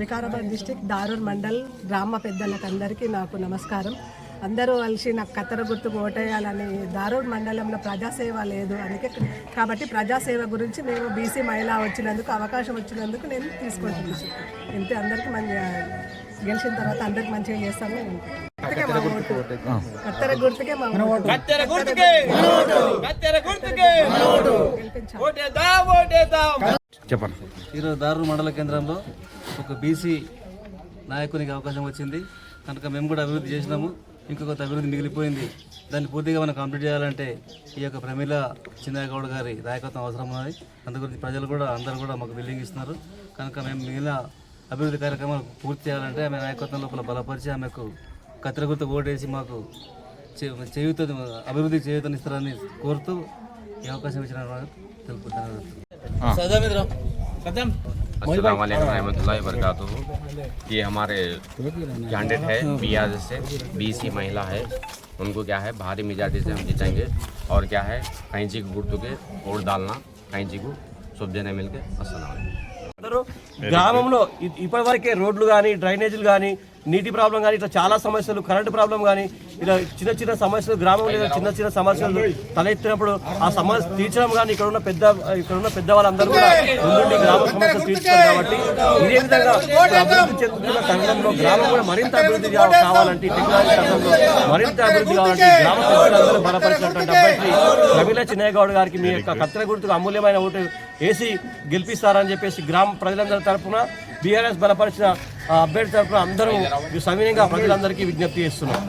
Vikarabad district Dharur mandal గ్రామ పెద్దలకు అందరికీ నాకు నమస్కారం. అందరూ కలిసి నాకు కత్తెర గుర్తుకు ఓటేయాలని దారూర్ మండలంలో ప్రజాసేవ లేదు అందుకే కాబట్టి ప్రజాసేవ గురించి నేను బీసీ మహిళ వచ్చినందుకు అవకాశం వచ్చినందుకు నేను తీసుకుంటున్నాను ఇంతే అందరికీ మంచి గెలిచిన తర్వాత అందరికి మంచిగా చేస్తాను. అందుకే మా ఓటు. కత్తెర గుర్తుకే మా. కత్తెర గుర్తుకే. కత్తెర గుర్తుకే. గెలిపించాలి. ఓటేద్దాం ఓటేద్దాం. చెప్పండి. ఈరోజు దారు మండల కేంద్రంలో ఒక బీసీ నాయకునికి అవకాశం వచ్చింది. కనుక మేము కూడా అభివృద్ధి చేసినాము. ఇంకొక అభివృద్ధి మిగిలిపోయింది. దాన్ని పూర్తిగా మనం కంప్లీట్ చేయాలంటే ఈ యొక్క ప్రమీల చిన్నగౌడ్ గారి నాయకత్వం అవసరం ఉన్నది. అందు గురించి ప్రజలు కూడా అందరూ కూడా మాకు బిల్డింగ్ ఇస్తున్నారు. కనుక మేము మిగిలిన అభివృద్ధి కార్యక్రమాలు పూర్తి చేయాలంటే ఆమె నాయకత్వం లోపల బలపరిచి ఆమెకు కత్తెర గుర్తు ఓటేసి మాకు చేయూత అభివృద్ధి చేయూతనిస్తారని కోరుతూ ఈ అవకాశం ఇచ్చిన తెలుపుతున్నాను अस्सलाम वालेकुम रहमतुल्लाहि वबरकातुहू ये हमारे कैंडिडेट है बियाज से बीसी महिला है उनको क्या है भारी मिजाजी से हम जीतेंगे और क्या है कैंची को गुर्तु के वोट डालना कैंची को शुभ जने मिल के अस्सलाम वालेकुम అందరూ గ్రామంలో ఇ- ఇప్పటివరకే రోడ్లు కానీ డ్రైనేజీలు కానీ నీటి ప్రాబ్లం కానీ ఇట్లా చాలా సమస్యలు కరెంటు ప్రాబ్లం కానీ ఇలా చిన్న చిన్న సమస్యలు గ్రామం లేదా చిన్న చిన్న సమస్యలు తలెత్తినప్పుడు ఆ సమస్య తీర్చడం కానీ ఇక్కడ ఉన్న పెద్ద ఇక్కడ ఉన్న పెద్ద వాళ్ళందరూ కూడా ముందుండి గ్రామ సమస్యలు తీర్చుతారు కాబట్టి ఇదే విధంగా అభివృద్ధి చెందుతున్న తరుణంలో గ్రామం కూడా మరింత అభివృద్ధి కావాలంటే టెక్నాలజీ రంగంలో మరింత అభివృద్ధి కావాలంటే ఈ గ్రామ ప్రజలందరూ బలపరిచినటువంటి అభ్యర్థి రవీంద్ర చిన్నయ్యగౌడ్ గారికి మీ యొక్క కత్తెర గుర్తుకు అమూల్యమైన ఓటు వేసి గెలిపిస్తారని చెప్పేసి గ్రామ ప్రజలందరి తరఫున బీఆర్ఎస్ బలపరిచిన అభ్యర్థి తరపున అందరూ సవినయంగా ప్రజలందరికీ విజ్ఞప్తి చేస్తున్నాం.